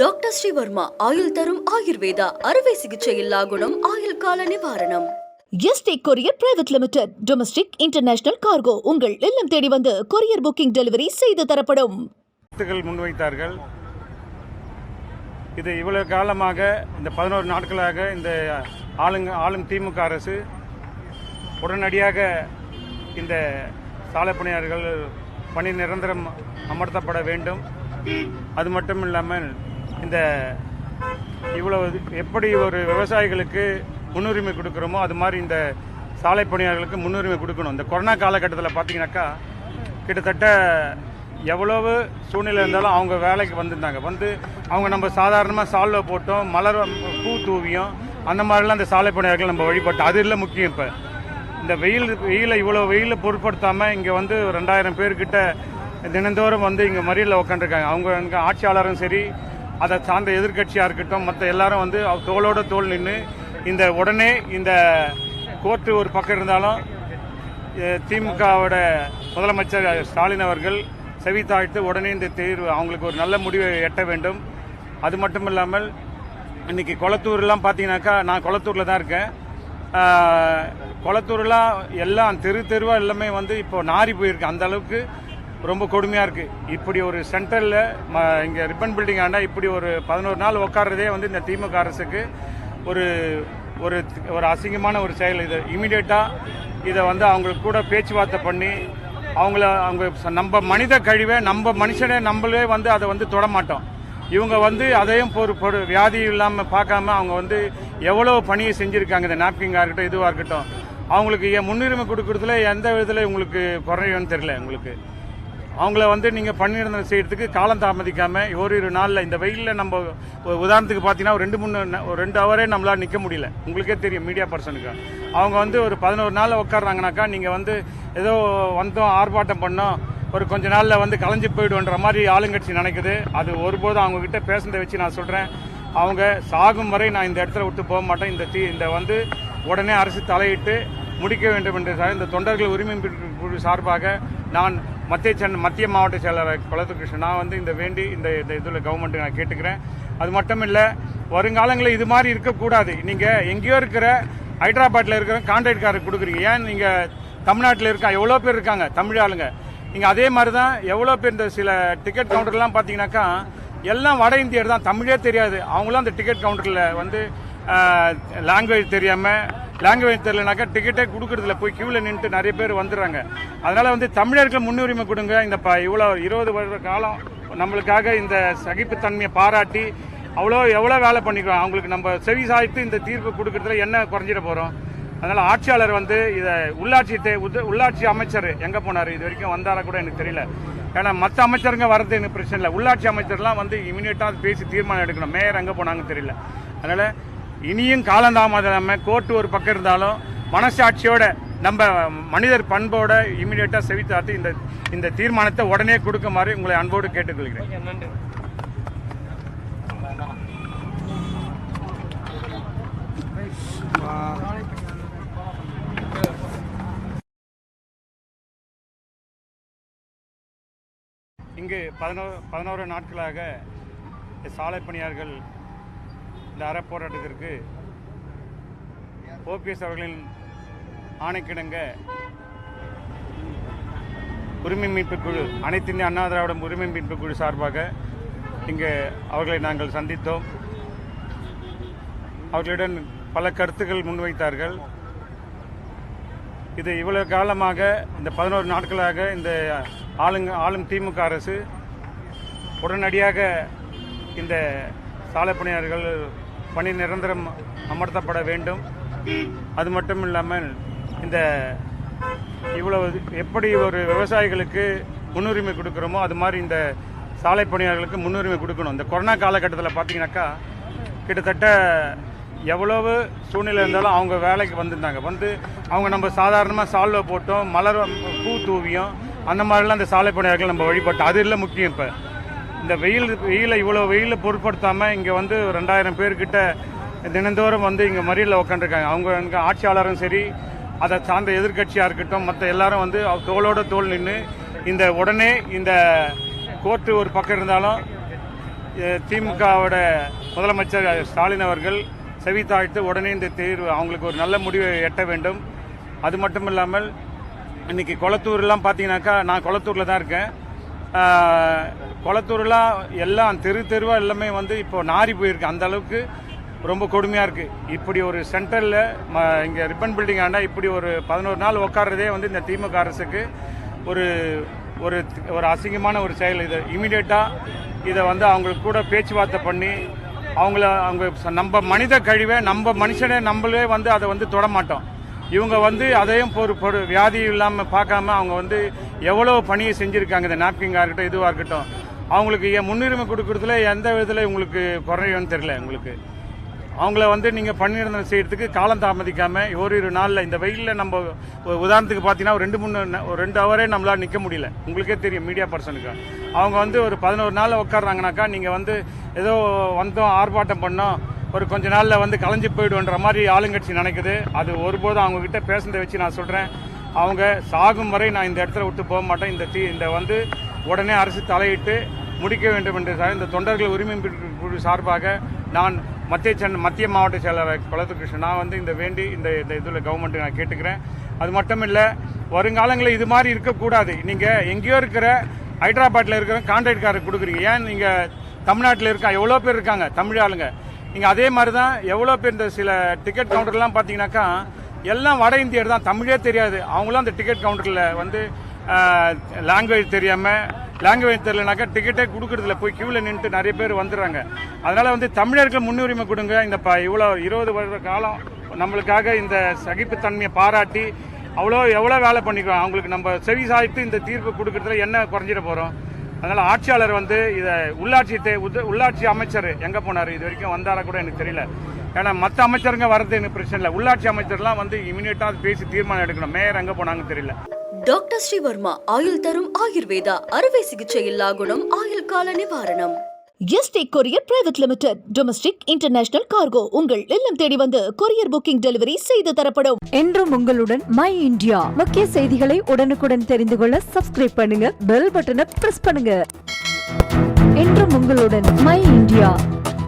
Doctor Sreevarma ஆயுள் தரும் ஆயுர்வேதா அறுவை சிகிச்சையில்லா குணம் ஆயுள் கால நிவாரணம். ST courier private limited domestic international cargo உங்கள் இல்லம் தேடி வந்து கொரியர் புக்கிங் டெலிவரி செய்து தரப்படும். முன்வைத்தார்கள். இது இவ்வளவு காலமாக இந்த பதினோரு நாட்களாக இந்த ஆளுங்க ஆளும் திமுக அரசு உடனடியாக இந்த சாலை பணியாளர்கள் பணி நிரந்தரம் அமர்த்தப்பட வேண்டும். அது மட்டும் இல்லாமல் இந்த இவ்வளவு எப்படி ஒரு விவசாயிகளுக்கு முன்னுரிமை கொடுக்குறோமோ அது மாதிரி இந்த சாலை பணியாளர்களுக்கு முன்னுரிமை கொடுக்கணும். இந்த கொரோனா காலகட்டத்தில் பார்த்தீங்கன்னாக்கா கிட்டத்தட்ட எவ்வளவு சூழ்நிலை இருந்தாலும் அவங்க வேலைக்கு வந்திருந்தாங்க. வந்து அவங்க நம்ம சாதாரணமாக சால்வை போட்டோம் மலர் பூ தூவியும் அந்த மாதிரிலாம் அந்த சாலை பணியாளர்கள் நம்ம வழிபட்டோம் அது இல்லை முக்கியம் இப்போ. இந்த வெயில் வெயிலை இவ்வளோ வெயிலை பொருட்படுத்தாமல் இங்கே வந்து ரெண்டாயிரம் பேர்கிட்ட தினந்தோறும் வந்து இங்கே மறியலில் உட்காந்துருக்காங்க அவங்க இங்கே ஆட்சியாளரும் சரி அதை சார்ந்த எதிர்க்கட்சியாக இருக்கட்டும் மற்ற எல்லாரும் வந்து அவ- தோளோட தோள் நின்று இந்த உடனே இந்த கோர்ட்டு ஒரு பக்கம் இருந்தாலும் திமுகவோட முதலமைச்சர் ஸ்டாலின் அவர்கள் செவித்தாழ்த்து உடனே இந்த தேர்வு அவங்களுக்கு ஒரு நல்ல முடிவை எட்ட வேண்டும். அது மட்டும் இல்லாமல் இன்னைக்கு கொளத்தூர்லாம் பார்த்தீங்கன்னாக்கா நான் கொளத்தூரில் தான் இருக்கேன். கொளத்தூர்லாம் எல்லாம் தெரு தெருவாக எல்லாமே வந்து இப்போ நாரி போயிருக்கு. அந்த அளவுக்கு ரொம்ப கொடுமையாக இருக்குது இப்படி ஒரு சென்டரில் இங்கே ரிப்பன் பில்டிங் ஆண்டா இப்படி ஒரு பதினோரு நாள் உட்கார்றதே வந்து இந்த திமுக அரசுக்கு ஒரு ஒரு ஒரு அசிங்கமான ஒரு செயல் இது. இமீடியட்டாக இதை வந்து அவங்களுக்கு கூட பேச்சுவார்த்தை பண்ணி அவங்கள அவங்க நம்ம மனித கழிவை நம்ம மனுஷனே நம்மளே வந்து அதை வந்து தொட மாட்டோம். இவங்க வந்து அதையும் ஒரு பொரு வியாதி இல்லாமல் பார்க்காம அவங்க வந்து எவ்வளோ பணியை செஞ்சுருக்காங்க. இந்த நாப்கிங்காக இருக்கட்டும் இதுவாக இருக்கட்டும். அவங்களுக்கு என் முன்னுரிமை கொடுக்குறதுல எந்த விதத்தில் உங்களுக்கு குறையும்னு தெரியல உங்களுக்கு அவங்கள வந்து நீங்கள் பணியிடம் செய்யறதுக்கு காலம் தாமதிக்காமல் ஓரிரு நாளில் இந்த வெயிலில் நம்ம ஒரு உதாரணத்துக்கு பார்த்தீங்கன்னா ஒரு ரெண்டு மூணு ஒரு ரெண்டு ஹவரே நம்மளால் நிற்க முடியல. உங்களுக்கே தெரியும் மீடியா பர்சனுக்கு அவங்க வந்து ஒரு பதினோரு நாளில் உட்காடுறாங்கனாக்கா நீங்கள் வந்து ஏதோ வந்தோம் ஆர்ப்பாட்டம் பண்ணோம் ஒரு கொஞ்ச நாளில் வந்து கலைஞ்சு போயிடுன்ற மாதிரி ஆளுங்கட்சி நினைக்குது. அது ஒருபோதும் அவங்கக்கிட்ட பேசுனதை வச்சு நான் சொல்கிறேன் அவங்க சாகும் வரை நான் இந்த இடத்துல விட்டு போக மாட்டேன். இந்த தீ இந்த வந்து உடனே அரசு தலையிட்டு முடிக்க வேண்டும் என்று சார் இந்த தொண்டர்கள் உரிமை சார்பாக நான் மத்திய சென் மத்திய மாவட்ட செயலாளர் குளத்து நான் வந்து இந்த வேண்டி இந்த இந்த இதில் கவர்மெண்ட்டு நான் கேட்டுக்கிறேன். அது மட்டும் இல்லை வருங்காலங்களில் இது மாதிரி இருக்கக்கூடாது. நீங்கள் எங்கேயோ இருக்கிற ஹைதராபாத்தில் இருக்கிற கான்ட்ராக்ட்காரருக்கு கொடுக்குறீங்க. ஏன் நீங்கள் தமிழ்நாட்டில் இருக்க? எவ்வளோ பேர் இருக்காங்க? தமிழ் ஆளுங்க. நீங்கள் அதே மாதிரி தான் எவ்வளோ பேர் இந்த சில டிக்கெட் கவுண்டர்லாம் பார்த்தீங்கன்னாக்கா எல்லாம் வட இந்தியர் தான். தமிழே தெரியாது. அவங்களாம் அந்த டிக்கெட் கவுண்டரில் வந்து லாங்குவேஜ் தெரியாமல் லாங்குவேஜ் தெரியலனாக்கா டிக்கெட்டே கொடுக்கறதுல போய் கியூவில் நின்றுட்டு நிறைய பேர் வந்துடுறாங்க. அதனால் வந்து தமிழர்கள் முன்னுரிமை கொடுங்க. இந்த ப இவ்வளோ இருபது வருட காலம் நம்மளுக்காக இந்த சகிப்புத்தன்மையை பாராட்டி அவ்வளோ எவ்வளோ வேலை பண்ணிக்கிறோம். அவங்களுக்கு நம்ம செவி சாய்த்து இந்த தீர்ப்பு கொடுக்கறதுல என்ன குறைஞ்சிட போகிறோம் அதனால் ஆட்சியாளர் வந்து இதை உள்ளாட்சி தே- உள்ளாட்சி அமைச்சர் எங்கே போனார்? இது வரைக்கும் வந்தாரா கூட எனக்கு தெரியல. ஏன்னா மற்ற அமைச்சருங்க வர்றது எனக்கு பிரச்சனை இல்லை. உள்ளாட்சி அமைச்சர்லாம் வந்து இமீடியட்டாக பேசி தீர்மானம் எடுக்கணும். மேயர் எங்கே போனாங்கன்னு தெரியல. அதனால் இனியும் காலந்தாமதம். கோர்ட்டு ஒரு பக்கம் இருந்தாலும் மனசாட்சியோட நம்ம மனிதர் பண்போட இமீடியட்டாக செவித்தாத்து இந்த இந்த தீர்மானத்தை உடனே கொடுக்குமாறு உங்களை அன்போடு கேட்டுக்கொள்கிறேன். இங்கு பதினோரு பதினோரு நாட்களாக சாலை பணியாளர்கள் இந்த அறப்போராட்டத்திற்கு ஓபிஎஸ் அவர்களின் ஆணைக்கிடங்க உரிமை மீட்பு குழு அனைத்து இந்திய அண்ணா திராவிடம் உரிமை மீட்பு குழு சார்பாக இங்கே அவர்களை நாங்கள் சந்தித்தோம். அவர்களுடன் பல கருத்துக்கள் முன்வைத்தார்கள். இது இவ்வளவு காலமாக இந்த பதினோரு நாட்களாக இந்த ஆளுங்க ஆளும் திமுக அரசு உடனடியாக இந்த சாலை பணியாளர்கள் பணி நிரந்தரம் அமர்த்தப்பட வேண்டும். அது மட்டும் இல்லாமல் இந்த இவ்வளவு எப்படி ஒரு விவசாயிகளுக்கு முன்னுரிமை கொடுக்குறோமோ அது மாதிரி இந்த சாலை பணியாளர்களுக்கு முன்னுரிமை கொடுக்கணும். இந்த கொரோனா காலகட்டத்தில் பார்த்தீங்கன்னாக்கா கிட்டத்தட்ட எவ்வளவு சூழ்நிலை இருந்தாலும் அவங்க வேலைக்கு வந்திருந்தாங்க. வந்து அவங்க நம்ம சாதாரணமாக சால்வை போட்டோம் மலர் பூ தூவியும் அந்த மாதிரிலாம் இந்த சாலை பணியாளர்கள் நம்ம வழிபட்டோம். அது இல்லை முக்கியம் இப்போ. இந்த வெயில் வெயிலை இவ்வளோ வெயிலை பொருட்படுத்தாமல் இங்கே வந்து ரெண்டாயிரம் பேர்கிட்ட தினந்தோறும் வந்து இங்கே மறியலில் உட்காந்துருக்காங்க அவங்க இங்கே ஆட்சியாளரும் சரி அதை சார்ந்த எதிர்க்கட்சியாக இருக்கட்டும் மற்ற எல்லாரும் வந்து அவ- தோளோட தோள் நின்று இந்த உடனே இந்த கோர்ட்டு ஒரு பக்கம் இருந்தாலும் திமுகவோட முதலமைச்சர் ஸ்டாலின் அவர்கள் செவித்தாழ்த்து உடனே இந்த தேர்வு அவங்களுக்கு ஒரு நல்ல முடிவை எட்ட வேண்டும். அது மட்டும் இல்லாமல் இன்னைக்கு கொளத்தூர்லாம் பார்த்தீங்கன்னாக்கா நான் கொளத்தூரில் தான் இருக்கேன். குளத்தூர்லாம் எல்லாம் தெரு தெருவாக எல்லாமே வந்து இப்போ நாரி போயிருக்கு. அந்த அளவுக்கு ரொம்ப கொடுமையாக இருக்குது இப்படி ஒரு சென்டரில் இங்கே ரிப்பன் பில்டிங் ஆனால் இப்படி ஒரு பதினோரு நாள் உட்கார்றதே வந்து இந்த திமுக அரசுக்கு ஒரு ஒரு ஒரு அசிங்கமான ஒரு செயல் இது. இமீடியட்டாக இதை வந்து அவங்களுக்கு கூட பேச்சுவார்த்தை பண்ணி அவங்கள அவங்க நம்ம மனித கழிவை நம்ம மனுஷனே நம்மளே வந்து அதை வந்து தொட மாட்டோம். இவங்க வந்து அதையும் ஒரு ஒரு வியாதி இல்லாமல் பார்க்காம அவங்க வந்து எவ்வளோ பணியை செஞ்சுருக்காங்க இந்த நாப்கிங்காக இருக்கட்டும் இதுவாக இருக்கட்டும் அவங்களுக்கு ஏன் முன்னுரிமை கொடுக்குறதுல எந்த விதத்தில் உங்களுக்கு குறையும்னு தெரியல உங்களுக்கு அவங்கள வந்து நீங்கள் பணியிடம் செய்யறதுக்கு காலம் தாமதிக்காமல் ஓரிரு நாளில் இந்த வெயிலில் நம்ம ஒரு உதாரணத்துக்கு பார்த்தீங்கன்னா ஒரு ரெண்டு மூணு ஒரு ரெண்டு ஹவரே நம்மளால் நிற்க முடியல. உங்களுக்கே தெரியும் மீடியா பர்சனுக்கு அவங்க வந்து ஒரு பதினோரு நாள் உட்காடுறாங்கனாக்கா நீங்கள் வந்து ஏதோ வந்தோம் ஆர்ப்பாட்டம் பண்ணோம் ஒரு கொஞ்ச நாளில் வந்து கலைஞ்சு போயிடுன்ற மாதிரி ஆளுங்கட்சி நினைக்குது. அது ஒருபோதும் அவங்கக்கிட்ட பேசுனதை வச்சு நான் சொல்கிறேன் அவங்க சாகும் வரை நான் இந்த இடத்துல விட்டு போக மாட்டேன். இந்த தீ இந்த வந்து உடனே அரசு தலையிட்டு முடிக்க வேண்டும் என்று சார் இந்த தொண்டர்கள் உரிமை குழு சார்பாக நான் மத்திய சென்னை மத்திய மாவட்ட செயலாளர் குளத்து நான் வந்து இந்த வேண்டி இந்த இந்த இதில் கவர்மெண்ட்டு நான் கேட்டுக்கிறேன். அது மட்டும் இல்லை வருங்காலங்களில் இது மாதிரி இருக்கக்கூடாது. நீங்கள் எங்கேயோ இருக்கிற ஹைதராபாத்தில் இருக்கிற கான்ட்ராக்ட்காரர் கொடுக்குறீங்க. ஏன் நீங்கள் தமிழ்நாட்டில் இருக்க? எவ்வளோ பேர் இருக்காங்க? தமிழ் ஆளுங்க. நீங்கள் அதே மாதிரி தான் எவ்வளோ பேர் இந்த சில டிக்கெட் கவுண்டர்லாம் பார்த்தீங்கன்னாக்கா எல்லாம் வட இந்தியர் தான். தமிழே தெரியாது. அவங்களும் அந்த டிக்கெட் கவுண்டரில் வந்து லாங்குவேஜ் தெரியாமல் லாங்குவேஜ் தெரியலனாக்கா டிக்கெட்டே கொடுக்குறதுல போய் கியூவில் நின்றுட்டு நிறைய பேர் வந்துடுறாங்க. அதனால் வந்து தமிழர்கள் முன்னுரிமை கொடுங்க. இந்த ப இவ்வளோ இருபது வருட காலம் நம்மளுக்காக இந்த சகிப்புத்தன்மையை பாராட்டி அவ்வளோ எவ்வளோ வேலை பண்ணிக்கிறோம். அவங்களுக்கு நம்ம செவி சாய்த்து இந்த தீர்ப்பு கொடுக்கறதுல என்ன குறைஞ்சிட போகிறோம் அதனால் ஆட்சியாளர் வந்து இதை உள்ளாட்சி தே உத உள்ளாட்சி அமைச்சர் எங்கே போனார்? இது வரைக்கும் வந்தாரா கூட எனக்கு தெரியல. ஏன்னா மற்ற அமைச்சருங்க வர்றது எனக்கு பிரச்சனை இல்லை. உள்ளாட்சி அமைச்சர்லாம் வந்து இமீடியட்டாக பேசி தீர்மானம் எடுக்கணும். மேயர் எங்கே போனாங்கன்னு தெரியல. டாக்டர் ஸ்ரீவர்மா ஆயுள் தரும் ஆயுர்வேதா அறுவை சிகிச்சை இல்லா குணம் ஆயுள் கால நிவாரணம். ST courier private limited domestic international cargo. உங்கள் இல்லம் தேடி வந்து கொரியர் புக்கிங் டெலிவரி செய்து தரப்படும். என்றும் உங்களுடன் மை இந்தியா. முக்கிய செய்திகளை உடனுக்குடன் தெரிந்து கொள்ள சப்ஸ்கிரைப் பண்ணுங்க பெல் பட்டனை பிரஸ் பண்ணுங்க. என்றும் உங்களுடன் மை இந்தியா.